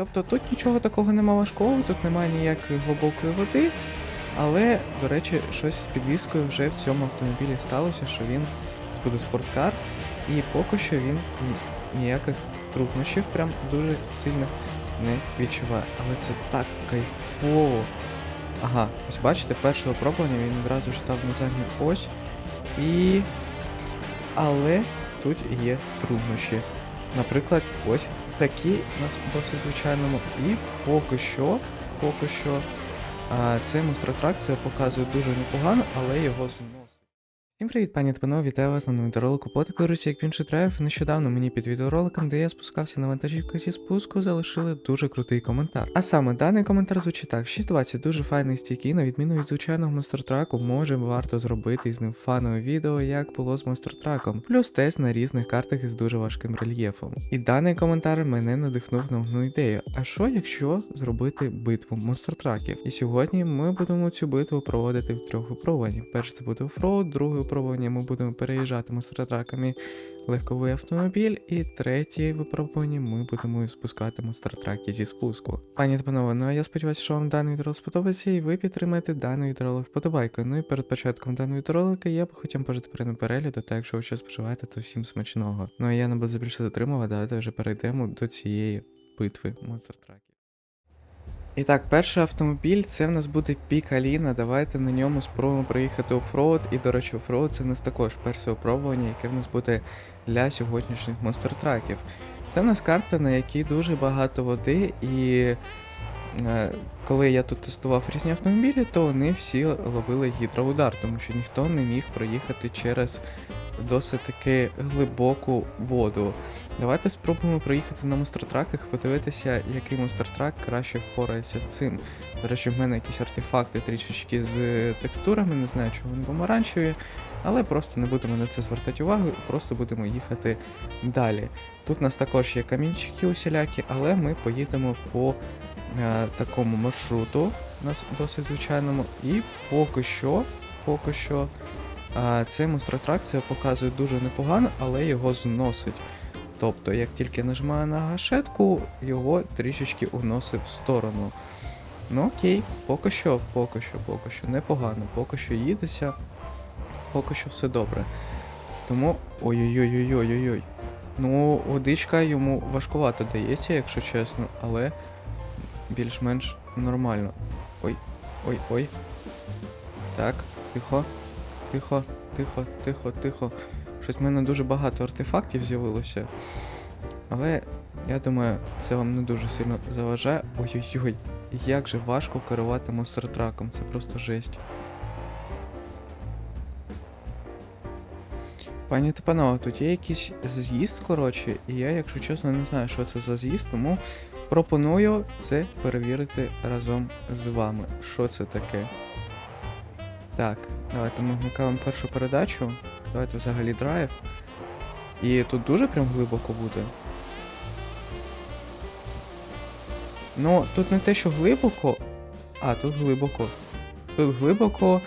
Тобто тут нічого такого нема важкого, тут немає ніякої глибокої води. Але, до речі, щось з підвіскою вже в цьому автомобілі сталося, що він буде спорткар, і поки що він ніяких труднощів прям дуже сильних не відчуває. Але це так кайфово. Ага, ось бачите, перше випробування він одразу ж став на задню ось. І. Але тут є труднощі. Наприклад, ось такі у нас досить звичайному. І поки що, поки що, цей монстротрак себе показує дуже непогано, але його зносить. Всім привіт, пані та панове, вітаю вас на новому відеоролику по русі, як він драйв. Нещодавно мені під відеороликом, де я спускався на вантажівку зі спуску, залишили дуже крутий коментар. А саме даний коментар звучить так: 620 дуже файний стійкий, на відміну від звичайного монстротраку, може варто зробити із ним фанове відео, як було з монстротраком, плюс тест на різних картах із дуже важким рельєфом. І даний коментар мене надихнув на одну ідею. А що якщо зробити битву монстротраків? І сьогодні ми будемо цю битву проводити в трьох випробуваннях. Перше це буде оффроуд, друге випробування ми будемо переїжджати монстротраками легковий автомобіль, і третє випробування ми будемо спускати монстратраки зі спуску. Пані та панове, ну а я сподіваюся, що вам даний відеоролик сподобається, і ви підтримаєте даний відеоролик вподобайкою. Ну і перед початком даного відеоролика я б хотів пожити перед перегляду, та якщо ви щось споживаєте, то всім смачного. Ну а я не буду більше затримувати, давайте вже перейдемо до цієї битви монстртраків. І так, перший автомобіль це в нас буде Пікаліна. Давайте на ньому спробуємо проїхати оффроуд. І, до речі, оффроуд це в нас також перше випробування, яке в нас буде для сьогоднішніх монстр-траків. Це в нас карта, на якій дуже багато води, і е, коли я тут тестував різні автомобілі, то вони всі ловили гідроудар, тому що ніхто не міг проїхати через досить таки глибоку воду. Давайте спробуємо проїхати на монстротраках, подивитися, який монстротрак краще впорається з цим. До речі, в мене якісь артефакти трішечки з текстурами, не знаю, чого вони помаранчеві, але просто не будемо на це звертати увагу, просто будемо їхати далі. Тут у нас також є камінчики усілякі, але ми поїдемо по е, такому маршруту, у нас досить звичайному, і поки що, поки що, е, цей монстротрак себе показує дуже непогано, але його зносить. Тобто, як тільки нажимаю на гашетку, його трішечки уносив в сторону. Ну окей, поки що, поки що, поки що непогано, поки що їдеться, поки що все добре. Тому. Ой-ой-ой-ой-ой-ой. Ну, водичка йому важкувато дається, якщо чесно, але більш-менш нормально. Ой, ой, ой. Так, тихо, тихо, тихо, тихо, тихо. Щось в мене дуже багато артефактів з'явилося. Але я думаю, це вам не дуже сильно заважає. Ой-ой-ой, як же важко керувати монстр-траком, це просто жесть. Пані та панове, тут є якийсь з'їзд, коротше, і я, якщо чесно, не знаю, що це за з'їзд, тому пропоную це перевірити разом з вами. Що це таке? Так, давайте ми вмикаємо першу передачу. Давайте взагалі драйв. І тут дуже прям глибоко буде. Ну, тут не те, що глибоко. А, тут глибоко. Тут глибоко,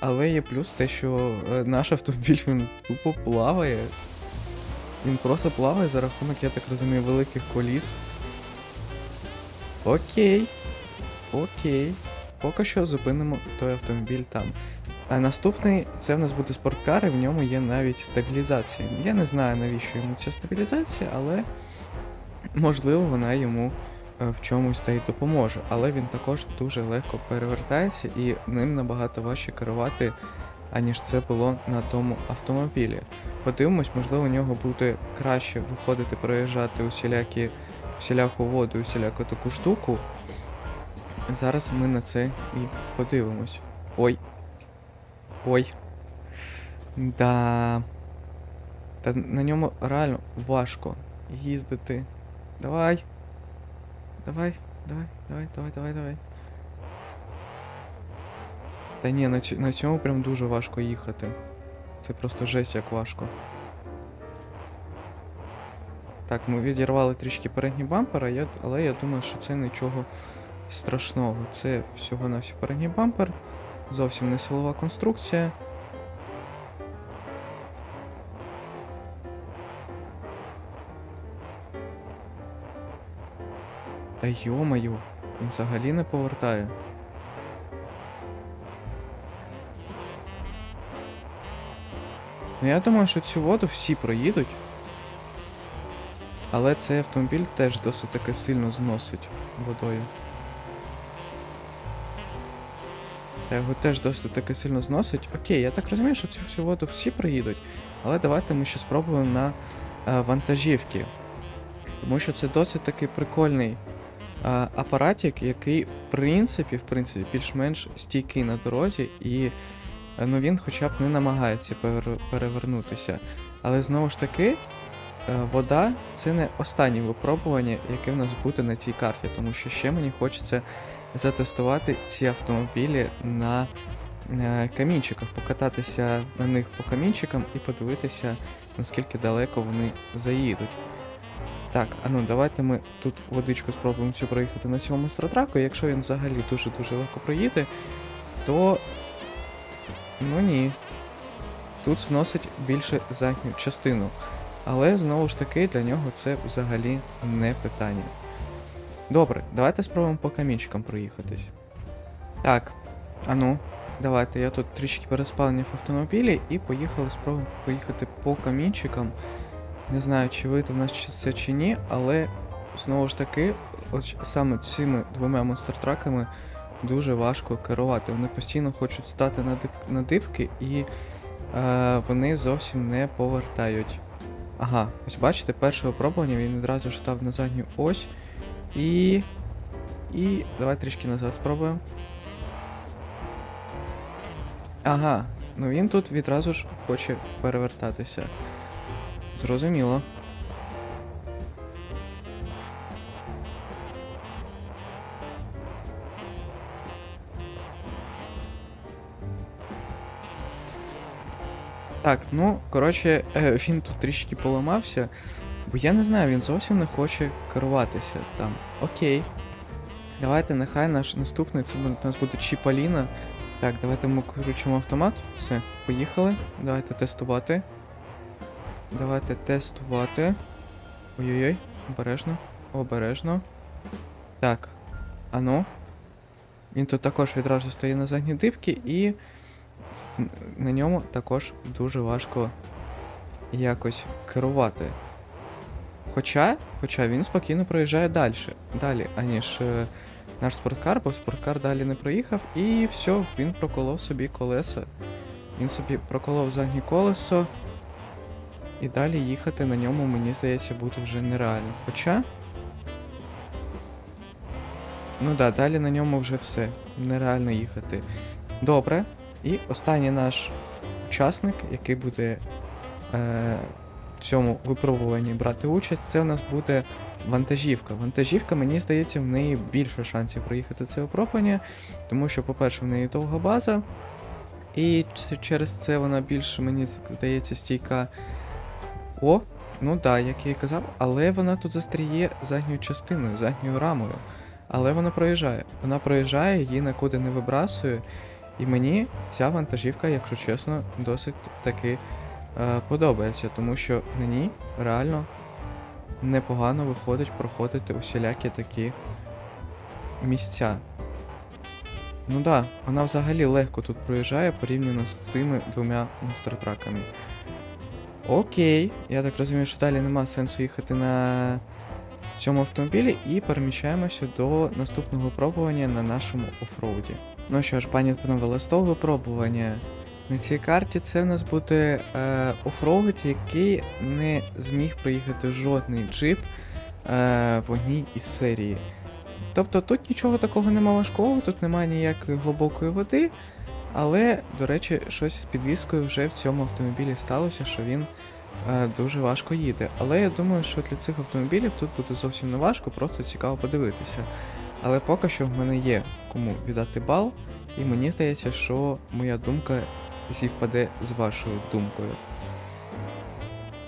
але є плюс те, що е, наш автомобіль він тупо плаває. Він просто плаває за рахунок, я так розумію, великих коліс. Окей. Окей. Поки що зупинимо той автомобіль там. А наступний це в нас буде спорткар, і в ньому є навіть стабілізація. Я не знаю, навіщо йому ця стабілізація, але можливо вона йому е, в чомусь та й допоможе. Але він також дуже легко перевертається і ним набагато важче керувати, аніж це було на тому автомобілі. Подивимось, можливо, у нього буде краще виходити проїжджати усілякі, усіляку воду, усіляку таку штуку. Зараз ми на це і подивимось. Ой. Ой. Да. Та на ньому реально важко їздити. Давай. Давай, давай, давай, давай, давай, давай. Та ні, на, на цьому прям дуже важко їхати. Це просто жесть як важко. Так, ми відірвали трішки передній бампер, я, але я думаю, що це нічого страшного. Це всього на всього передній бампер. Зовсім не силова конструкція. Та йомаю, він взагалі не повертає. Ну я думаю, що цю воду всі проїдуть. Але цей автомобіль теж досить таки сильно зносить водою. Та його теж досить таки сильно зносить. Окей, я так розумію, що цю всю воду всі проїдуть. Але давайте ми ще спробуємо на е, вантажівки. Тому що це досить такий прикольний е, апаратик, який, в принципі, в принципі, більш-менш стійкий на дорозі, і е, ну, він хоча б не намагається пере- перевернутися. Але знову ж таки, вода це не останнє випробування, яке в нас буде на цій карті, тому що ще мені хочеться затестувати ці автомобілі на е, камінчиках, покататися на них по камінчикам і подивитися, наскільки далеко вони заїдуть. Так, а ну давайте ми тут водичку спробуємо цю проїхати на цьому стратраку. Якщо він взагалі дуже-дуже легко проїде, то. Ну ні. Тут зносить більше задню частину. Але знову ж таки для нього це взагалі не питання. Добре, давайте спробуємо по камінчикам проїхатись. Так, а ну, давайте, я тут трішки переспаленів в автомобілі і поїхали спробуємо поїхати по камінчикам. Не знаю, чи вийде в нас це чи ні, але знову ж таки, ось саме цими двома монстертраками дуже важко керувати. Вони постійно хочуть стати на, дик... на дибки і е, вони зовсім не повертають. Ага, ось бачите, перше випробування він одразу ж став на задню ось. І. І. Давай трішки назад спробуємо. Ага, ну він тут відразу ж хоче перевертатися. Зрозуміло. Так, ну, коротше, е, він тут трішки поламався, бо я не знаю, він зовсім не хоче керуватися там. Окей. Давайте, нехай наш наступний, це буде- у нас буде Чіпаліна. Так, давайте ми включимо автомат. Все, поїхали. Давайте тестувати. Давайте тестувати. Ой-ой-ой, обережно, обережно. Так. Ану. Він тут також відразу стоїть на задній дибки і на ньому також дуже важко якось керувати. Хоча, хоча він спокійно проїжджає далі, далі, аніж е, наш спорткар, бо спорткар далі не проїхав, і все, він проколов собі колеса. Він собі проколов заднє колесо. І далі їхати на ньому, мені здається, буде вже нереально. Хоча. Ну да, далі на ньому вже все. Нереально їхати. Добре. І останній наш учасник, який буде е, в цьому випробуванні брати участь, це у нас буде вантажівка. Вантажівка, мені здається, в неї більше шансів проїхати це випробування, тому що, по-перше, в неї довга база, і через це вона більш, мені здається, стійка. О, ну так, да, як я і казав, але вона тут застріє задньою частиною, задньою рамою. Але вона проїжджає. Вона проїжджає, її нікуди не вибрасує. І мені ця вантажівка, якщо чесно, досить таки подобається, тому що ній реально непогано виходить проходити усілякі такі місця. Ну да, вона взагалі легко тут проїжджає порівняно з цими двома монстертраками. Окей, я так розумію, що далі нема сенсу їхати на цьому автомобілі і переміщаємося до наступного випробування на нашому офроуді. Ну що ж, пані панове, листове випробування. На цій карті це в нас буде е, офроуд, який не зміг проїхати жодний джип е, в одній із серії. Тобто тут нічого такого нема важкого, тут немає ніякої глибокої води, але, до речі, щось з підвіскою вже в цьому автомобілі сталося, що він е, дуже важко їде. Але я думаю, що для цих автомобілів тут буде зовсім не важко, просто цікаво подивитися. Але поки що в мене є кому віддати бал, і мені здається, що моя думка зівпаде з вашою думкою.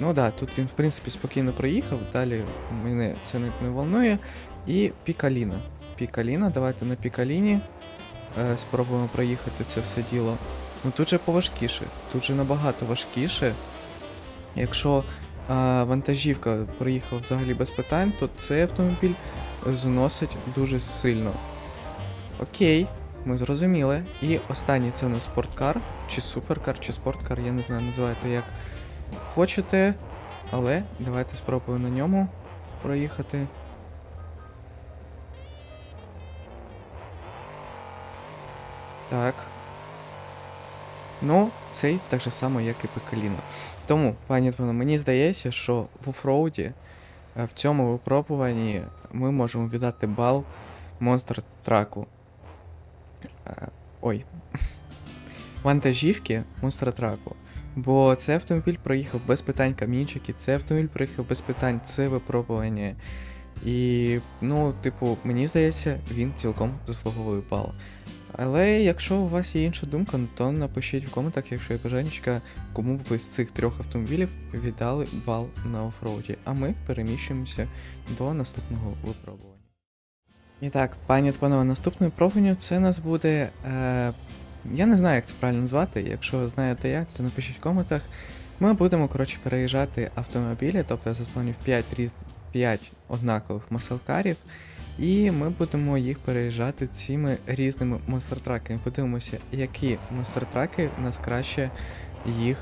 Ну да, тут він, в принципі, спокійно проїхав, далі мене це не, не волнує. І Пікаліна. Пікаліна, давайте на Пікаліні е, спробуємо проїхати це все діло. Ну тут же поважкіше, тут же набагато важкіше. Якщо е, вантажівка проїхала взагалі без питань, то цей автомобіль зносить дуже сильно. Окей, ми зрозуміли. І останній це у нас спорткар, чи суперкар, чи спорткар, я не знаю, називайте як хочете. Але давайте спробуємо на ньому проїхати. Так. Ну, цей так же само, як і Пекаліно. Тому, пані Твоно, мені здається, що в офроуді е, в цьому випробуванні ми можемо віддати бал монстр траку. Е, Ой. Вантажівки монстратраку. Бо цей автомобіль проїхав без питань камінчики, цей автомобіль проїхав без питань це випробування. І, ну, типу, мені здається, він цілком заслуговує бал. Але якщо у вас є інша думка, то напишіть в коментах, якщо є бажанечка, кому б ви з цих трьох автомобілів віддали бал на офроуді. А ми переміщуємося до наступного випробування. І так, пані та панове, наступне випробування це у нас буде. Е, я не знаю, як це правильно назвати. Якщо знаєте як, то напишіть в коментах. Ми будемо, коротше, переїжджати автомобілі, тобто я заспавнив 5 різ... 5 однакових маселкарів, і ми будемо їх переїжджати цими різними монстртраками. Подивимося, які монстртраки нас краще їх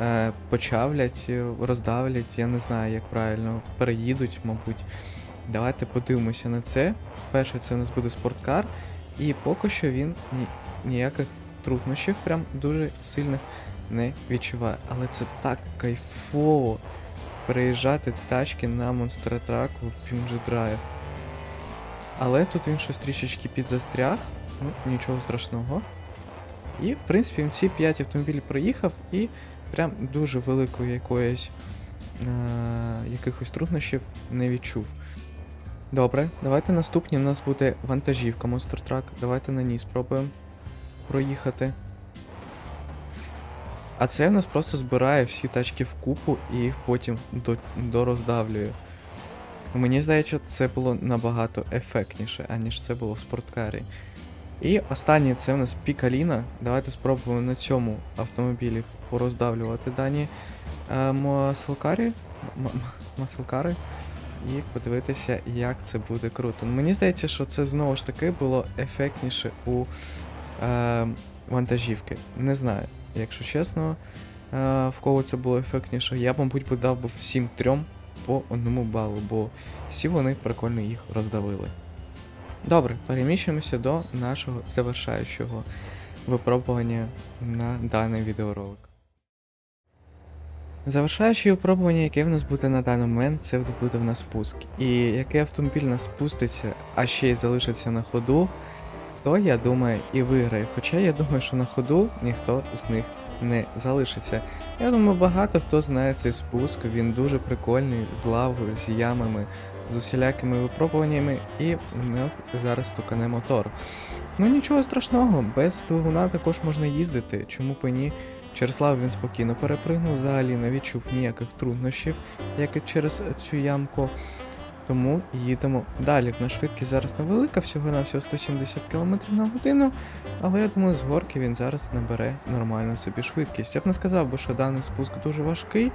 е, почавлять, роздавлять, я не знаю, як правильно, переїдуть, мабуть. Давайте подивимося на це. Перше, це у нас буде спорткар, і поки що він ні, ніяких труднощів прям дуже сильних не відчуває. Але це так кайфово переїжджати тачки на монстратраку в Drive. Але тут він щось трішечки підзастряг, ну нічого страшного. І, в принципі, він всі 5 автомобілів проїхав і прям дуже великої якоїсь е- якихось труднощів не відчув. Добре, давайте наступні. У нас буде вантажівка Monster Truck. Давайте на ній спробуємо проїхати. А це в нас просто збирає всі тачки в купу і їх потім до, дороздавлює. Мені здається, це було набагато ефектніше, аніж це було в спорткарі. І останнє це у нас Пікаліна. Давайте спробуємо на цьому автомобілі пороздавлювати дані е, маслкарі. маслкари. І подивитися, як це буде круто. Ну, Мені здається, що це знову ж таки було ефектніше у е, вантажівки. Не знаю, якщо чесно, е, в кого це було ефектніше. Я, мабуть, би дав би всім трьом по одному балу, бо всі вони прикольно їх роздавили. Добре, переміщуємося до нашого завершаючого випробування на даний відеоролик. Завершаюче випробування, яке в нас буде на даний момент, це буде в нас спуск. І який автомобіль нас спуститься, а ще й залишиться на ходу, то я думаю і виграє. Хоча я думаю, що на ходу ніхто з них не залишиться. Я думаю, багато хто знає цей спуск, він дуже прикольний, з лавою, з ямами, з усілякими випробуваннями, і в них зараз стукане мотор. Ну нічого страшного, без двигуна також можна їздити, чому б і ні. Через він спокійно перепригнув, взагалі не відчув ніяких труднощів, як і через цю ямку. Тому їдемо далі. В нас швидкість зараз невелика, всього на всього 170 км на годину. Але я думаю, з горки він зараз набере нормальну собі швидкість. Я б не сказав би, що даний спуск дуже важкий,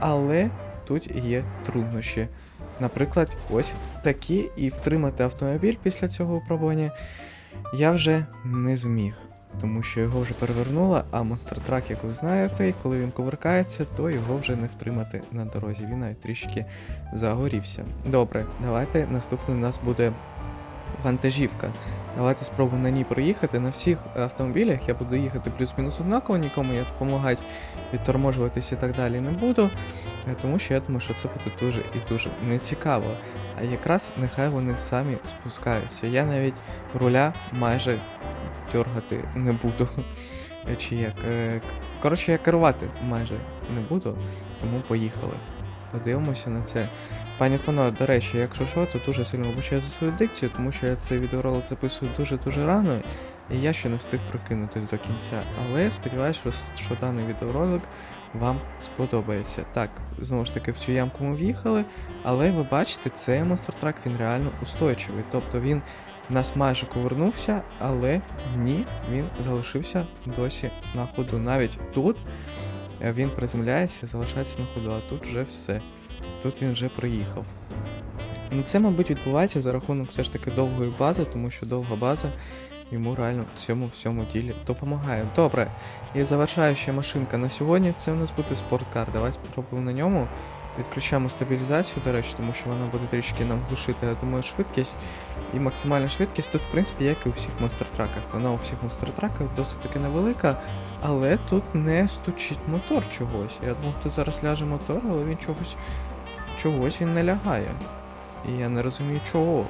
але тут є труднощі. Наприклад, ось такі, і втримати автомобіль після цього випробування я вже не зміг. Тому що його вже перевернуло, а Truck, як ви знаєте, коли він кувыркається, то його вже не втримати на дорозі. Він навіть трішки загорівся. Добре, давайте наступний у нас буде вантажівка. Давайте спробуємо на ній проїхати. На всіх автомобілях я буду їхати плюс-мінус однаково, нікому я допомагати, відторможуватися і так далі не буду. е, Тому що я думаю, що це буде дуже і дуже нецікаво. А якраз нехай вони самі спускаються. Я навіть руля майже дергати не буду. Чи як. е, Коротше, я керувати майже не буду, тому поїхали. Подивимося на це. Пані та панове, до речі, якщо що, то дуже сильно вибачаю за свою дикцію, тому що я цей відеоролик записую дуже-дуже рано, і я ще не встиг прокинутись до кінця. Але сподіваюся, що, що даний відеоролик вам сподобається. Так, знову ж таки, в цю ямку ми в'їхали, але ви бачите, цей монстр-трак він реально устойчивий. Тобто він в нас майже повернувся, але ні, він залишився досі на ходу. Навіть тут е, він приземляється, залишається на ходу, а тут вже все. Тут він вже проїхав. Ну, це, мабуть, відбувається за рахунок все ж таки довгої бази, тому що довга база йому реально в цьому всьому ділі допомагає. Добре, і завершаюча машинка на сьогодні це у нас буде спорткар. Давай спробуємо на ньому. Відключаємо стабілізацію, до речі, тому що вона буде трішки нам глушити, я думаю, швидкість. І максимальна швидкість тут, в принципі, як і у всіх монстр-траках. Вона у всіх монстр-траках досить таки невелика, але тут не стучить мотор чогось. Я думав, тут зараз ляже мотор, але він чогось. чогось він не лягає. І я не розумію чого.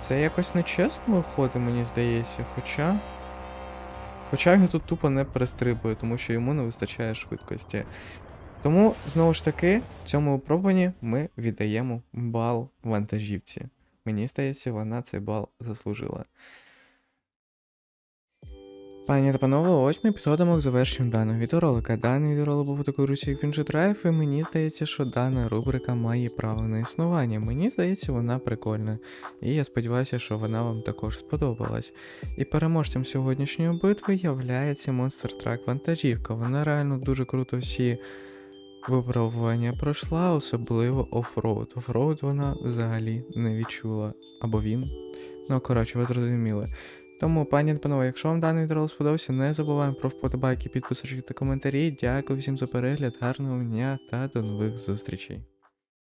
Це якось нечесно виходить, мені здається, хоча. Хоча він тут тупо не перестрибує, тому що йому не вистачає швидкості. Тому, знову ж таки, в цьому випробуванні ми віддаємо бал вантажівці. Мені здається, вона цей бал заслужила. Пані та панове, ось ми підходимо к завершенню даного відеоролика. Даний відеоролик був у такій русі, як Vinci Drive, і мені здається, що дана рубрика має право на існування. Мені здається, вона прикольна. І я сподіваюся, що вона вам також сподобалась. І переможцем сьогоднішньої битви являється Monster Truck вантажівка. Вона реально дуже круто всі випробування пройшла, особливо офроуд. Офроуд вона взагалі не відчула. Або він. Ну, коротше, ви зрозуміли. Тому, пані та панове, якщо вам даний відео сподобався, не забуваємо про вподобайки, підписочки та коментарі. Дякую всім за перегляд, гарного дня та до нових зустрічей.